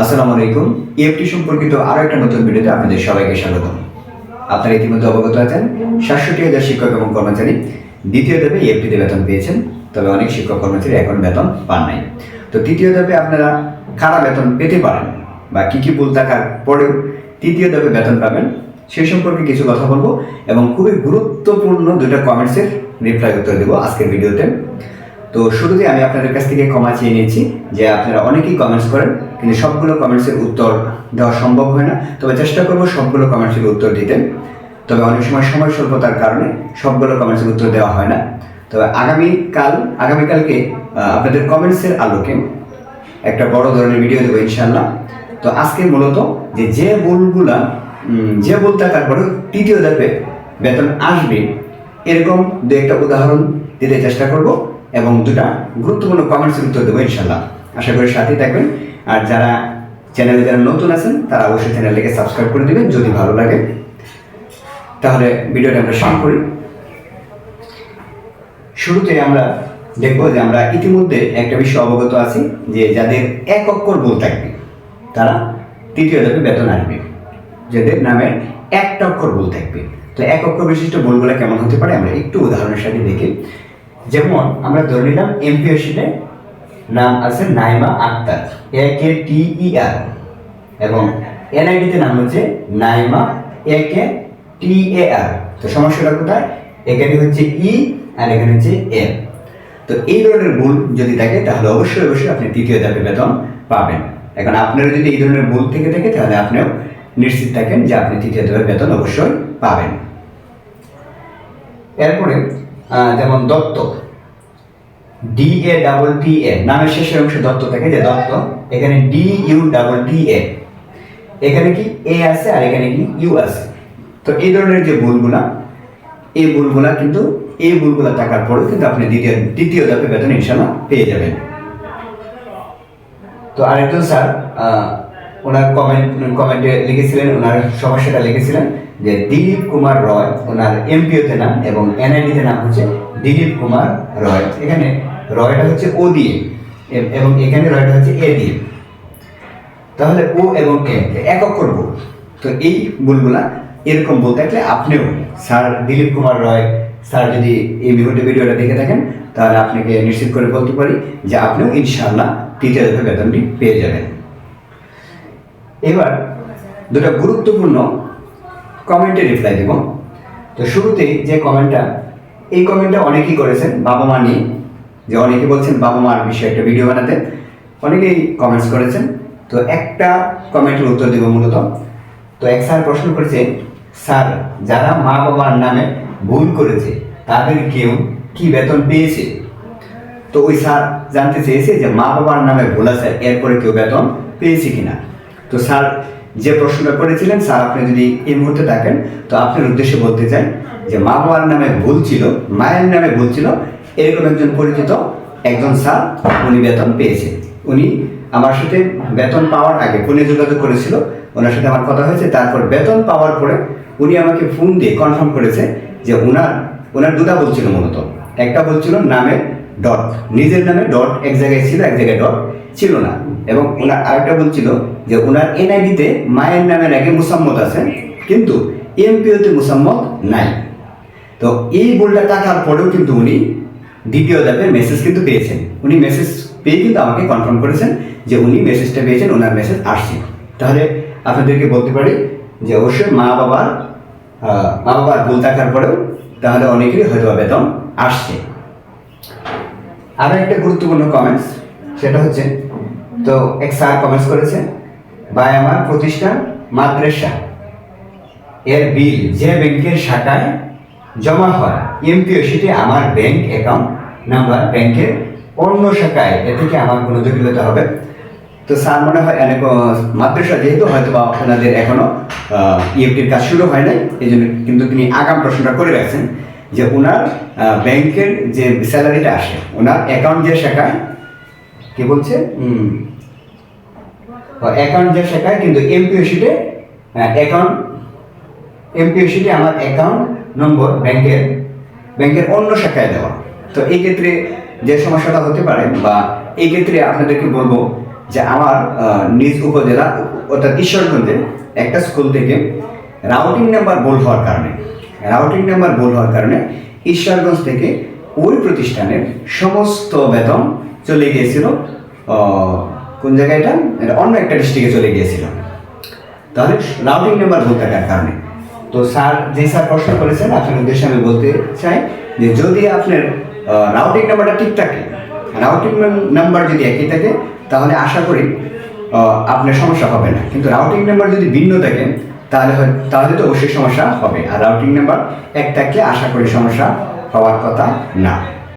আসসালামু আলাইকুম। ইএফটি সম্পর্কিত আরও একটা নতুন ভিডিওতে আপনাদের সবাইকে স্বাগতম। আপনারা ইতিমধ্যে অবগত আছেন, সাতষট্টি হাজার শিক্ষক এবং কর্মচারী দ্বিতীয় ধাপে ইএফটিতে বেতন পেয়েছেন, তবে অনেক শিক্ষক কর্মচারী এখন বেতন পান নাই। তো তৃতীয় ধাপে আপনারা কারা বেতন পেতে পারেন বা কি কি ভুল থাকার পরেও তৃতীয় ধাপে বেতন পাবেন সেই সম্পর্কে কিছু কথা বলব এবং খুবই গুরুত্বপূর্ণ দুটো কমেন্টসের রিপ্লাই উত্তর দেবো আজকের ভিডিওতে। তো শুরুতে আমি আপনাদের কাছ থেকে ক্ষমা চেয়ে নিয়েছি যে আপনারা অনেকেই কমেন্টস করেন, কিন্তু সবগুলো কমেন্টসের উত্তর দেওয়া সম্ভব হয় না। তবে চেষ্টা করব সবগুলো কমেন্টসের উত্তর দিতে। তবে অনেক সময় সময় স্বল্পতার কারণে সবগুলো কমেন্টসের উত্তর দেওয়া হয় না। তবে আগামীকাল, আগামীকালকে আপনাদের কমেন্টসের আলোকে একটা বড় ধরনের ভিডিও দেবো ইনশাল্লাহ তো আজকে মূলত যে যে ভুলগুলা যে ভুল থাকার পরেও তৃতীয় ধাপে বেতন আসবে, এরকম দু একটা উদাহরণ দিতে চেষ্টা করব। এবং দুটা গুরুত্বপূর্ণ কমেন্টসের উত্তর দেবো ইনশাল্লাহ আশা করি সাথেই থাকবেন। আর যারা চ্যানেলে যারা নতুন আছেন, তারা অবশ্যই চ্যানেলটাকে সাবস্ক্রাইব করে দেবেন যদি ভালো লাগে। তাহলে ভিডিওটা আমরা শুরু করি। শুরুতে আমরা দেখব যে আমরা ইতিমধ্যে একটা বিষয় অবগত আছি যে যাদের এক অক্ষর ভুল থাকবে, তারা তৃতীয় ধাপে বেতন আসবে। যাদের নামের একটা অক্ষর ভুল থাকবে। তো এক অক্ষর বিশিষ্ট ভুলগুলো কেমন হতে পারে, আমরা একটু উদাহরণের সাথে দেখি। যেমন আমরা ধরে নিলাম এমপিও শিটে নাম আছে নাইমা আক্তার এ কে টি ই আর এবং এনআইডিতে নাম হচ্ছে নাইমা এ কে টি এ আর তো সমস্যাটা কোথায়? এখানে হচ্ছে ই আর এখানে হচ্ছে এ তো এই ধরনের ভুল যদি থাকে, তাহলে অবশ্যই অবশ্যই আপনি তৃতীয় ধাপে বেতন পাবেন। এখন আপনার যদি এই ধরনের ভুল থেকে থাকে, তাহলে আপনিও নিশ্চিত থাকেন যে আপনি তৃতীয় ধাপে বেতন অবশ্যই পাবেন। এরপরে যেমন Dutta D A double T A নামের শেষের অংশে দত্ত থাকে যে দত্ত, এখানে D U double T A এখানে কি এ আছে আর এখানে কি ইউ আছে? তো এই ধরনের যে ভুলগুলা, এই ভুলগুলা কিন্তু, এই ভুলগুলা থাকার পরেও কিন্তু আপনি দ্বিতীয় দ্বিতীয় ধাপে বেতন ইনশাল্লাহ পেয়ে যাবেন। তো আরেকজন স্যার ওনার কমেন্ট কমেন্টে লিখেছিলেন, ওনার সমস্যাটা লিখেছিলেন যে দিলীপ কুমার রয়, ওনার এমপিওতে নাম এবং এনআইডিতে নাম হচ্ছে দিলীপ কুমার রয়। এখানে রয়টা হচ্ছে ও দিয়ে, এবং এখানে রয়টা হচ্ছে এ দিয়ে। তাহলে ও এবং এ একক ভুল তো এই ভুলগুলা এরকম বলতে থাকলে আপনিও স্যার দিলীপ কুমার রয়, স্যার যদি এই ভিডিওটা ভিডিওটা দেখে থাকেন, তাহলে আপনাকে নিশ্চিত করে বলতে পারি যে আপনিও ইনশাআল্লাহ তৃতীয় বেতনটি পেয়ে যাবেন। এবার দুটো গুরুত্বপূর্ণ কমেন্টে রিপ্লাই দেব। তো শুরুতেই যে কমেন্টটা এই কমেন্টটা অনেকেই করেছেন বাবা মা নিয়ে, যে অনেকে বলছেন বাবা মার বিষয়ে একটা ভিডিও বানাতে। অনেকেই কমেন্টস করেছেন। তো একটা কমেন্টের উত্তর দেব মূলত। তো এক স্যার প্রশ্ন করেছে, স্যার, যারা মা বাবার নামে ভুল করেছে, তাদের কেউ কি বেতন পেয়েছে? তো ওই স্যার জানতে চেয়েছে যে মা বাবার নামে ভুল আছে, এরপরে কেউ বেতন পেয়েছে কিনা। তো স্যার যে প্রশ্নটা করেছিলেন, স্যার আপনি যদি এই মুহূর্তে থাকেন, তো আপনার উদ্দেশ্যে বলতে চাই যে মা বাবার নামে ভুল ছিল, মায়ের নামে ভুল ছিল, এরকম একজন পরিচিত একজন স্যার উনি বেতন পেয়েছে। উনি আমার সাথে বেতন পাওয়ার আগে ফোনে যোগাযোগ করেছিল, ওনার সাথে আমার কথা হয়েছে, তারপর বেতন পাওয়ার পরে উনি আমাকে ফোন দিয়ে কনফার্ম করেছে যে ওনার ওনার দুটা বলছিল মূলত। একটা বলছিল নামে ডট নিজের নামে ডট এক জায়গায় ছিল, এক জায়গায় ডট ছিল না। এবং ওনার আরেকটা বলছিল যে ওনার এনআইডিতে মায়ের নামের আগে মুসাম্মত আছে, কিন্তু এমপিওতে মুসাম্মত নাই। তো এই বলটা থাকার পরেও কিন্তু উনি দ্বিতীয় ধাপের মেসেজ কিন্তু পেয়েছেন। উনি মেসেজ পেয়ে কিন্তু আমাকে কনফার্ম করেছেন যে উনি মেসেজটা পেয়েছেন, ওনার মেসেজ আসছে। তাহলে আপনাদেরকে বলতে পারি যে অবশ্যই মা বাবার মা বাবার ভুল থাকার পরেও তাহলে অনেকেরই হয়তো বেতন আসছে। আরও একটা গুরুত্বপূর্ণ কমেন্টস সেটা হচ্ছে, তো এক স্যার কমেন্টস করেছে, ভাই, আমার প্রতিষ্ঠান মাদ্রাসা। এর বিল যে ব্যাংকের শাখায় জমা হয় এমপিও সেটি আমার ব্যাংক অ্যাকাউন্ট নাম্বার ব্যাংকের অন্য শাখায়। এ থেকে আমার কোনো জটিলতা হবে। তো স্যার মনে হয় অনেক মাদ্রাসা যেহেতু হয়তো বা আপনাদের এখনও ইএফটির কাজ শুরু হয় নাই এই জন্য কিন্তু তিনি আগাম প্রশ্নটা করে রাখছেন। যে ওনার ব্যাংকের যে স্যালারিটা আসে ওনার অ্যাকাউন্ট যে শাখায়, কি বলছে? অ্যাকাউন্ট যে শাখায় কিন্তু এমপিও শিটে অ্যাকাউন্ট এমপিও শিটে আমার অ্যাকাউন্ট নম্বর ব্যাংকের ব্যাংকের অন্য শাখায় দেওয়া। তো এই ক্ষেত্রে যে সমস্যাটা হতে পারে বা এই ক্ষেত্রে আপনাদেরকে বলব যে আমার নিজ উপজেলা, অর্থাৎ ঈশ্বরগঞ্জে একটা স্কুল থেকে রাউটিং নাম্বার ভুল হওয়ার কারণে রাউটিং নাম্বার ভুল হওয়ার কারণে ঈশ্বরগঞ্জ থেকে ওই প্রতিষ্ঠানের সমস্ত বেতন চলে গিয়েছিল কোন জায়গায় এটা? অন্য একটা ডিস্ট্রিক্টে চলে গিয়েছিল। তাহলে রাউটিং নাম্বার ভুল থাকার কারণে। তো স্যার, যে স্যার প্রশ্ন করেছেন, আপনার উদ্দেশ্যে আমি বলতে চাই যে যদি আপনার রাউটিং নাম্বারটা ঠিক থাকে রাউটিং নাম্বার যদি একই থাকে, তাহলে আশা করি আপনার সমস্যা হবে না। কিন্তু রাউটিং নাম্বার যদি ভিন্ন থাকে তাহলে তাহলে তো অবশ্যই সমস্যা হবে। আর রাউটিং নাম্বার এক থাকলে আশা করি সমস্যা হওয়ার কথা না।